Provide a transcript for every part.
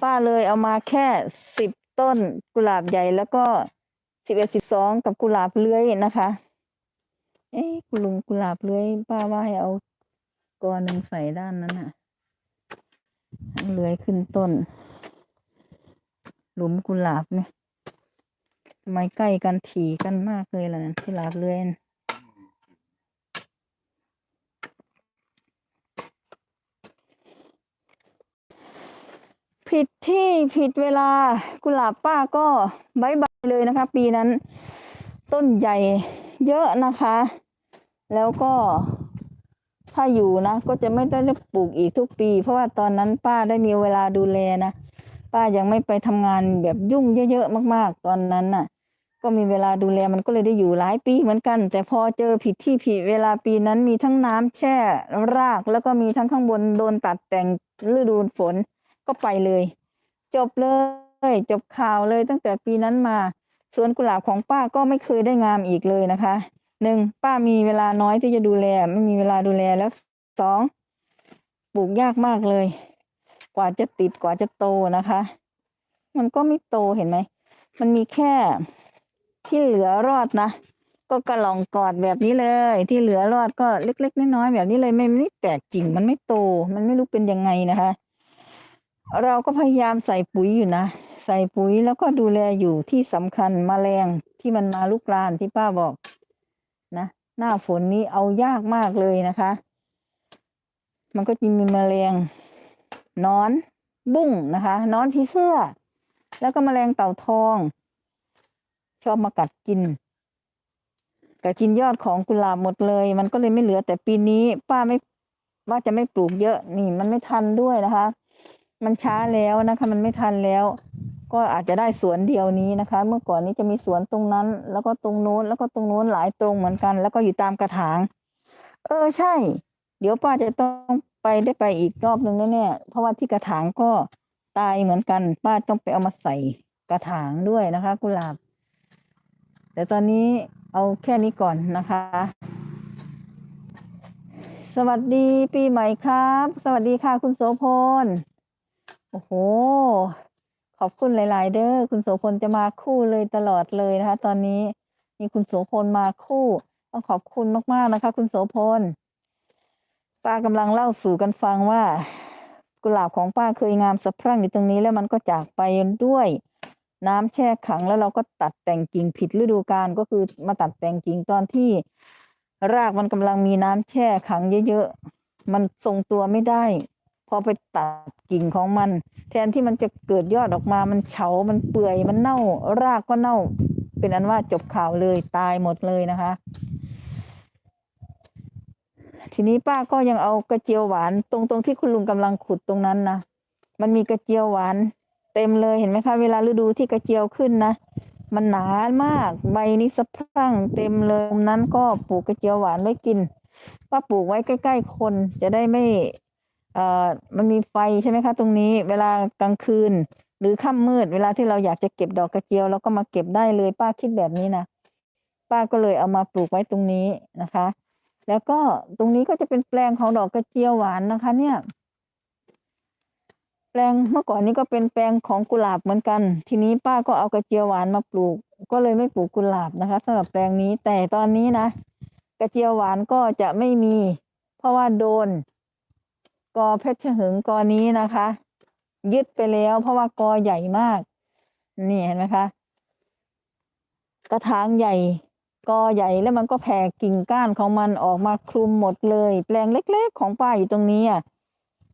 ป้าเลยเอามาแค่สิบต้นกุหลาบใหญ่แล้วก็สิบเอ็ดสิบสองกับกุหลาบเลื้อยนะคะ เอ๊ะคุณลุงกุหลาบเลื้อย ป้าว่าให้เอากอหนึ่งใส่ด้านนั้นน่ะให้เลื้อยขึ้นต้น หลุมกุหลาบเนี่ยทำไมใกล้กันถี่กันมากเลยล่ะนั่นกุหลาบเลื้อย ผิดที่ผิดเวลากุหลาบป้าก็บายบายเลยนะคะ ปีนั้น ต้นใหญ่เยอะนะคะ แล้วก็ถ้าอยู่นะ ก็จะไม่ได้ปลูกอีกทุกปี เพราะว่าตอนนั้นป้าได้มีเวลาดูแลนะป้ายังไม่ไปทำงานแบบยุ่งเยอะๆมาก ๆ ตอนนั้นน่ะ ก็มีเวลาดูแลมันก็เลยได้อยู่หลายปีเหมือนกัน แต่พอเจอผิดที่ผิดเวลาปีนั้นมีทั้งน้ำแช่ราก แล้วก็มีทั้งข้างบนโดนตัดแต่งฤดูฝน ก็ไปเลย จบเลย จบข่าวเลยตั้งแต่ปีนั้นมาสวนกุหลาบของป้าก็ไม่เคยได้งามอีกเลยนะคะหนึ่งป้ามีเวลาน้อยที่จะดูแล ไม่มีเวลาดูแลแล้วสองปลูกยากมากเลย กว่าจะติดกว่าจะโตนะคะ มันก็ไม่โตเห็นไหมมันมีแค่ที่เหลือรอดนะก็กระหล่องกอดแบบนี้เลย ที่เหลือรอดก็เล็ก ๆน้อยๆแบบนี้เลยไม่ไม่แตกกิ่งมันไม่โต มันไม่รู้เป็นยังไงนะคะ เราก็พยายามใส่ปุ๋ยอยู่นะ ใส่ปุ๋ยแล้วก็ดูแลอยู่ที่สำคัญมแมลงที่มันมาลุกลานที่ป้าบอกนะหน้าฝนนี้เอายากมากเลยนะคะ มันก็จะมีแมลงนอน บุ้งนะคะนอนผีเสื้อ แล้วก็แมลงเต่าทอง ชอบมากัดกินกัดกินยอดของกุหลาบหมดเลย มันก็เลยไม่เหลือแต่ปีนี้ ป้าไม่ว่าจะไม่ปลูกเยอะนี่ มันไม่ทันด้วยนะคะ มันช้าแล้วนะคะ มันไม่ทันแล้ว ก็อาจจะได้สวนเดียวนี้นะคะ เมื่อก่อนนี้จะมีสวนตรงนั้น แล้วก็ตรงโน้น แล้วก็ตรงโน้นหลายตรงเหมือนกัน แล้วก็อยู่ตามกระถาง เออใช่ เดี๋ยวป้าจะต้องไปได้ไปอีกรอบหนึ่งแน่ๆเพราะว่าที่กระถางก็ตายเหมือนกัน ป้าต้องไปเอามาใส่กระถางด้วยนะคะ กุหลาบ แต่ตอนนี้เอาแค่นี้ก่อนนะคะ สวัสดีปีใหม่ครับ สวัสดีค่ะคุณโสพล โอ้โห ขอบคุณหลาย ๆ เด้อคุณโสพลจะมาคู่เลยตลอดเลยนะคะ ตอนนี้มีคุณโสพลมาคู่ ต้องขอบคุณมาก ๆ นะคะ คุณโสพลป้ากำลังเล่าสู่กันฟังว่า กุหลาบของป้าเคยงามสะพรั่งอยู่ตรงนี้แล้วมันก็จากไปด้วย น้ำแช่ขังแล้วเราก็ตัดแต่งกิ่งผิดฤดูกาลก็คือมาตัดแต่งกิ่งตอนที่ รากมันกำลังมีน้ำแช่ขังเยอะ ๆ มันทรงตัวไม่ได้ พอไปตัดกิ่งของมัน แทนที่มันจะเกิดยอดออกมา มันเฉา มันเปื่อย มันเน่า รากก็เน่า เป็นอันว่าจบข่าวเลยตายหมดเลยนะคะ ทีนี้ป้าก็ยังเอากระเจียวหวาน ตรงตรงที่คุณลุงกำลังขุดตรงนั้นนะ มันมีกระเจียวหวาน เต็มเลยเห็นไหมคะ เวลาฤดูที่กระเจียวขึ้นนะ มันหนามาก ใบนี้สะพรั่งเต็มเลยนั้นก็ปลูกกระเจียวหวานไว้กินป้าปลูกไว้ใกล้ ๆ คนจะได้ไม่ เอ่อมันมีไฟใช่ไหมคะตรงนี้เวลากลางคืน หรือค่ำมืด เวลาที่เราอยากจะเก็บดอกกระเจียวเราก็มาเก็บได้เลยป้าคิดแบบนี้นะป้าก็เลยเอามาปลูกไว้ตรงนี้นะคะ แล้วก็ตรงนี้ก็จะเป็นแปลงของดอกกระเจียวหวานนะคะ เนี่ย แปลงเมื่อก่อนนี้ก็เป็นแปลงของกุหลาบเหมือนกัน ทีนี้ป้าก็เอากระเจียวหวานมาปลูก ก็เลยไม่ปลูกกุหลาบนะคะสำหรับแปลงนี้แต่ตอนนี้นะกระเจียวหวานก็จะไม่มี เพราะว่าโดน กอเพชรหึงกอนี้นะคะ ยึดไปแล้วเพราะว่ากอใหญ่มาก นี่เห็นไหมคะ กระถางใหญ่ กอใหญ่แล้วมันก็แผ่กิ่งก้านของมันออกมาคลุมหมดเลย แปลงเล็กๆ ของป้าอยู่ตรงนี้อะ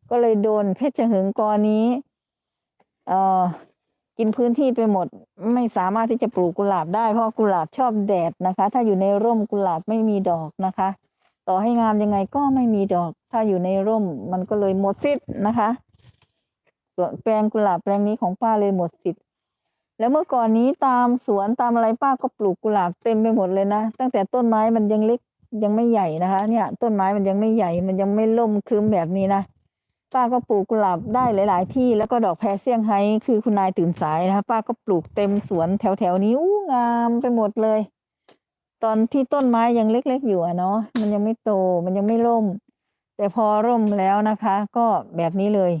ก็เลยโดนเพชรหึงกอนี้เอ่อกินพื้นที่ไปหมด ไม่สามารถที่จะปลูกกุหลาบได้เพราะกุหลาบชอบแดดนะคะ ถ้าอยู่ในร่มกุหลาบไม่มีดอกนะคะ ต่อให้งามยังไงก็ไม่มีดอก ถ้าอยู่ในร่มมันก็เลยหมดสิทธิ์นะคะส่วนแปลงกุหลาบแปลงนี้ของป้าเลยหมดสิทธิ์แล้วเมื่อก่อนนี้ตามสวนตามอะไรป้าก็ปลูกกุหลาบเต็มไปหมดเลยนะตั้งแต่ต้นไม้มันยังเล็กยังไม่ใหญ่นะคะ เนี่ย ต้นไม้มันยังไม่ใหญ่ มันยังไม่ล่มครึ้มแบบนี้นะป้าก็ปลูกกุหลาบได้หลาย ๆ ที่แล้วก็ดอกแพรเซี่ยงไฮ้คือคุณนายตื่นสายนะคะ ป้าก็ปลูกเต็มสวนแถวๆนี้อู้งามไปหมดเลย ตอนที่ต้นไม้ยังเล็ก ๆ อยู่อะเนาะมันยังไม่โตมันยังไม่ร่ม แต่พอร่มแล้วนะคะ ก็แบบนี้เลย